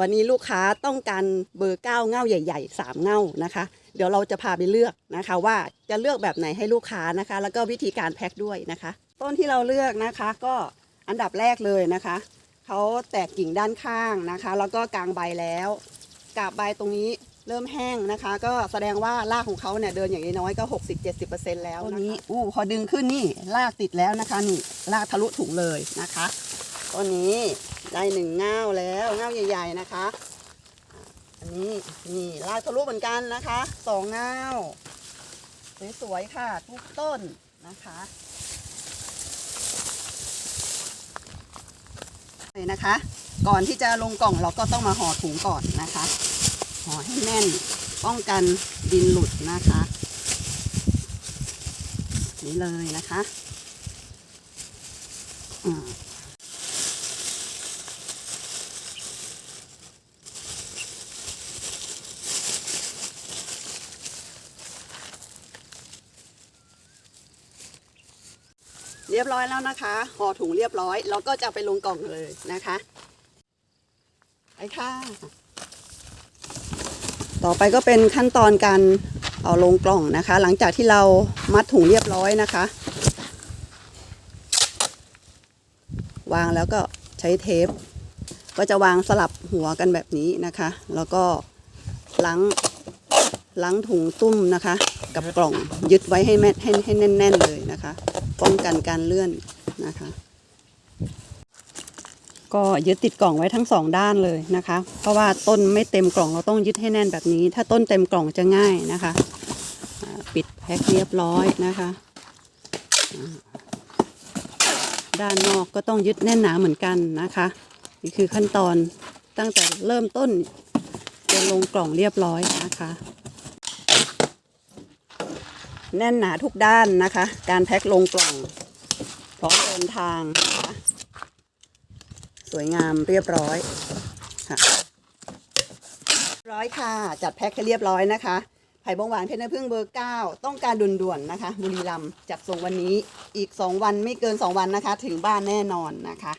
วันนี้ลูกค้าต้องการเบอร์เก้าเง่าใหญ่ๆสามเง่านะคะ เดี๋ยวเราจะพาไปเลือกนะคะ ว่าจะเลือกแบบไหนให้ลูกค้านะคะ แล้วก็วิธีการแพ็คด้วยนะคะ ต้นที่เราเลือกนะคะก็อันดับแรกเลยนะคะเขาแตกกิ่งด้านข้างนะคะ แล้วก็กลางใบแล้วกาบใบตรงนี้เริ่มแห้งนะคะ ก็แสดงว่ารากของเขาเนี่ยเดินอย่างน้อยๆก็ 60-70%แล้วต้นนี้อู้พอดึงขึ้นนี่รากติดแล้วนะคะนี่รากทะลุถุงเลยนะคะต้นนี้ ได้หนึ่งเงาแล้วเงาใหญ่ ๆ นะคะอันนี้นี่รากทะลุเหมือนกันนะคะสองเงาสวยๆค่ะทุกต้นนะคะเลยนะคะ ก่อนที่จะลงกล่องเราก็ต้องมาห่อถุงก่อนนะคะห่อให้แน่นป้องกันดินหลุดนะคะ นี่เลยนะคะ เรียบร้อยแล้วนะคะห่อถุงเรียบร้อย เราก็จะไปลงกล่องเลยนะคะไปค่ะ ต่อไปก็เป็นขั้นตอนการเอาลงกล่องนะคะ หลังจากที่เรามัดถุงเรียบร้อยนะคะ วางแล้วก็ใช้เทป ก็จะวางสลับหัวกันแบบนี้นะคะ แล้วก็ล้างล้างถุงตุ้มนะคะ กับกล่องยึดไว้ให้แม่ให้ให้แน่น ๆ เลยนะคะ ป้องกันการเลื่อนนะคะ ก็ยึดติดกล่องไว้ทั้งสองด้านเลยนะคะ เพราะว่าต้นไม่เต็มกล่องเราต้องยึดให้แน่นแบบนี้ ถ้าต้นเต็มกล่องจะง่ายนะคะปิดแพ็คเรียบร้อยนะคะ ด้านนอกก็ต้องยึดแน่นหนาเหมือนกันนะคะ นี่คือขั้นตอนตั้งแต่เริ่มต้นจนลงกล่องเรียบร้อยนะคะ แน่นหนาทุกด้านนะคะ การแพ็คลงกล่องพร้อมเดินทางนะคะสวยงามเรียบร้อยค่ะร้อยค่ะ จัดแพ็คให้เรียบร้อยนะคะไผ่บงหวานเพชรน้ำผึ้งเบอร์เก้าต้องการด่วนๆนะคะ บุรีรัมย์จัดส่งวันนี้อีก 2 วันไม่เกิน 2 วันนะคะ ถึงบ้านแน่นอนนะคะ